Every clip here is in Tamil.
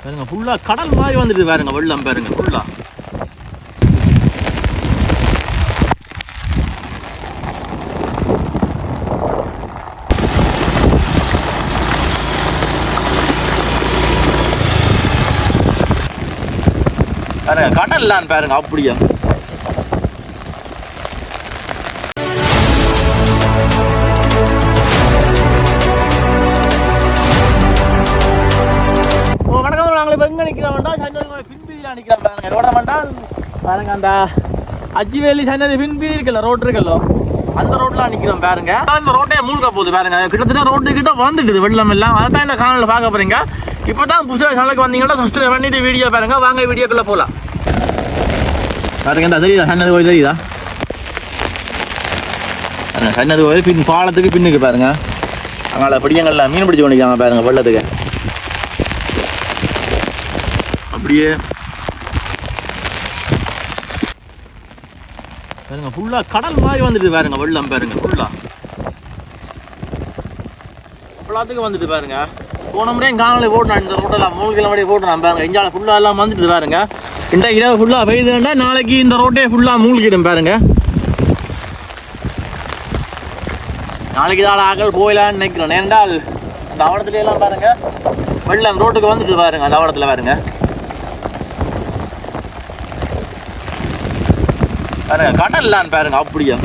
பாருங்க ஃபுல்லா கடல் மாதிரி வந்துட்டு பாருங்க வெள்ளம் பாருங்க ஃபுல்லா பாருங்க கடல்லான்னு பாருங்க அப்படியா. பாருங்க அந்த அஜிவேலி சன்னதி பின்பீதி இருக்குல்ல ரோட் இருக்குல்ல. அந்த ரோட்ல நிற்கிறோம் பாருங்க. அந்த ரோட்டே மூழ்க போகுது பாருங்க. கிட்டத்தட்ட ரோட்டு கிட்ட வந்துட்டுது வெள்ளம் எல்லாம். அதை தான் இந்த காணொலியில் பார்க்க போறீங்க. இப்போ தான் புதுசாக சேனலுக்கு வந்தீங்கன்னா சப்ஸ்கிரைப் பண்ணிட்டு வீடியோ பாருங்க. வாங்க வீடியோக்குள்ளே போகலாம் பாருங்க இந்த தெரியுதா? சன்னதி கோயில் தெரியுதா? பாருங்க சன்னதி கோயில் பின் பாலத்துக்கு பின்னுக்கு பாருங்க. அதனால் பிடிங்கள்ல மீன் பிடிச்சு கொண்டிருக்காங்க பாருங்க வெள்ளத்துக்கு. அப்படியே பாருங்க ஃபுல்லா கடல் மாதிரி வந்துட்டு பாருங்க வெள்ளம் பாருங்க ஃபுல்லா எல்லாத்துக்கும் வந்துட்டு பாருங்க. போன முறையும் காணொலி போட்டேன் இந்த ரோட்டெல்லாம் மூணு கிலோமீட்டர் போட்டேன் பாருங்க இஞ்சால ஃபுல்லா எல்லாம் வந்துட்டு பாருங்க. இன்றைக்கு இரவு ஃபுல்லா பெய்யுதுன்னா நாளைக்கு இந்த ரோட்டே ஃபுல்லா மூழ்கிடும் பாருங்க. நாளைக்கு தான் ஆக்கள் போயிடலான்னு நினைக்கிறோம். ஏனென்றால் அந்த அவடத்துல எல்லாம் பாருங்க வெள்ளம் ரோட்டுக்கு வந்துட்டு பாருங்க அந்த அவடத்துல பாருங்க. பாருங்க கடல்லான்னு பாருங்க அப்படியா?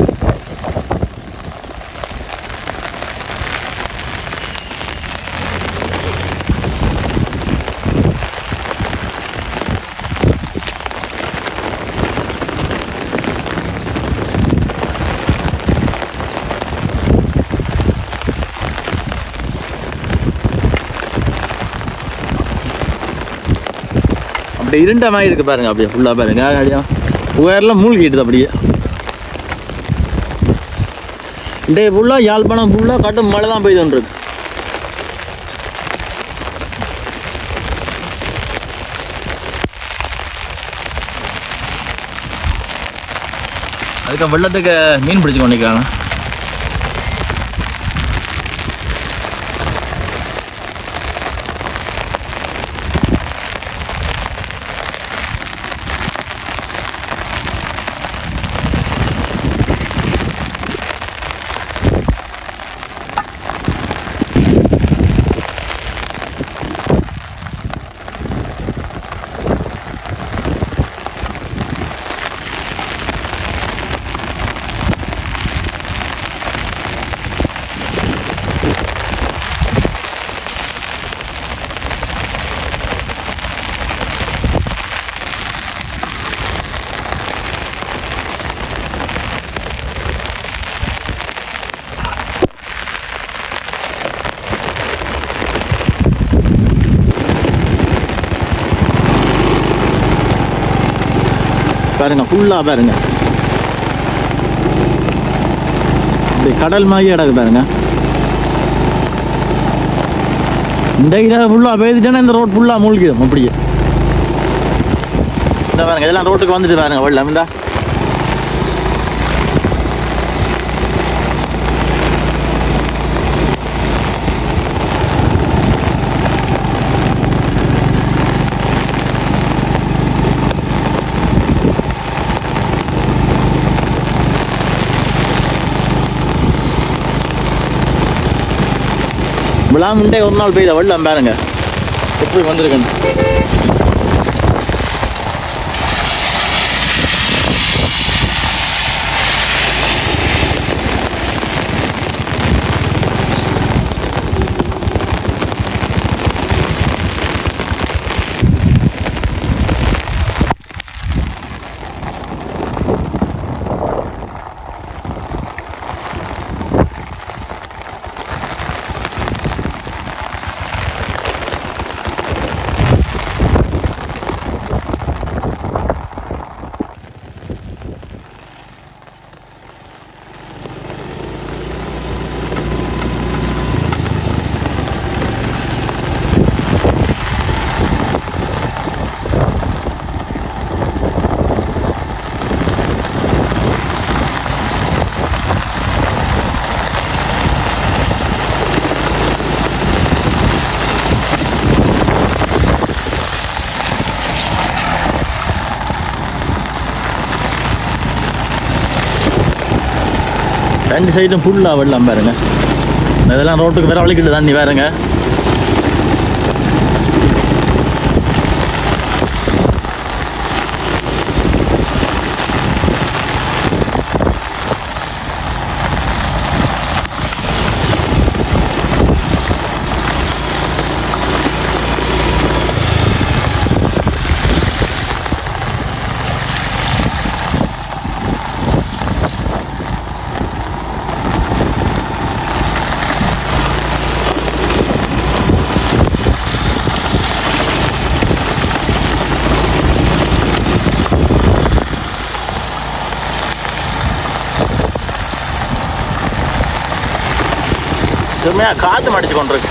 அப்படியே இருண்ட மாதிரி இருக்கு பாருங்க அப்படியே ஃபுல்லாக பாருங்க. அப்படியே உயரில் மூழ்கிட்டுது அப்படியே. டே ஃபுல்லாக யாழ்ப்பாணம் ஃபுல்லாக கட்டும் மழை தான் பெய்துன்றது அதுக்கு வெள்ளத்துக்கு மீன் பிடிச்சி கொண்டிருக்காங்க பாருங்க ஃபுல்லாக பாருங்க. இந்த கடல் மாதிரி இடக்கு பாருங்க. இந்த இடம் ஃபுல்லாக பெய்துட்டேன்னா இந்த ரோட் ஃபுல்லாக மூழ்கிடும் அப்படியே. இந்த பாருங்க இதெல்லாம் ரோட்டுக்கு வந்துட்டு பாருங்க வெள்ளம் இந்தா. விழாமுண்டே ஒரு நாள் பெய்த வெள்ளம் பாருங்க. எப்படி வந்திருக்குன்னு ரெண்டு சைடும் ஃபுல்லாக வெள்ளம் பாருங்க. இதெல்லாம் ரோட்டுக்கு வேற வலிக்கிட்டு தண்ணி பாருங்க. அருமையாக காற்று மடிச்சு கொண்டிருக்கு.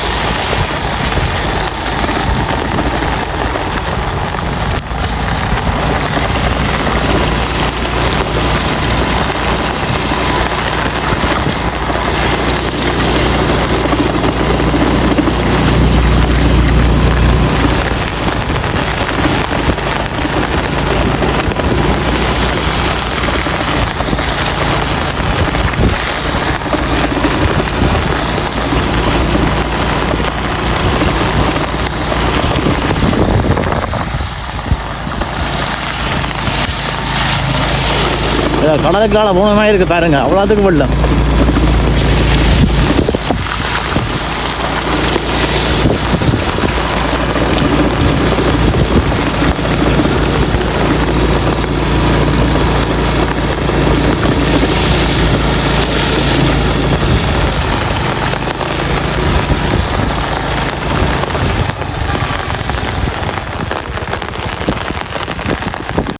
கடலுக்கால போன மாதிரி இருக்கு பாருங்க. அவ்வளோத்துக்கு வெள்ளம்.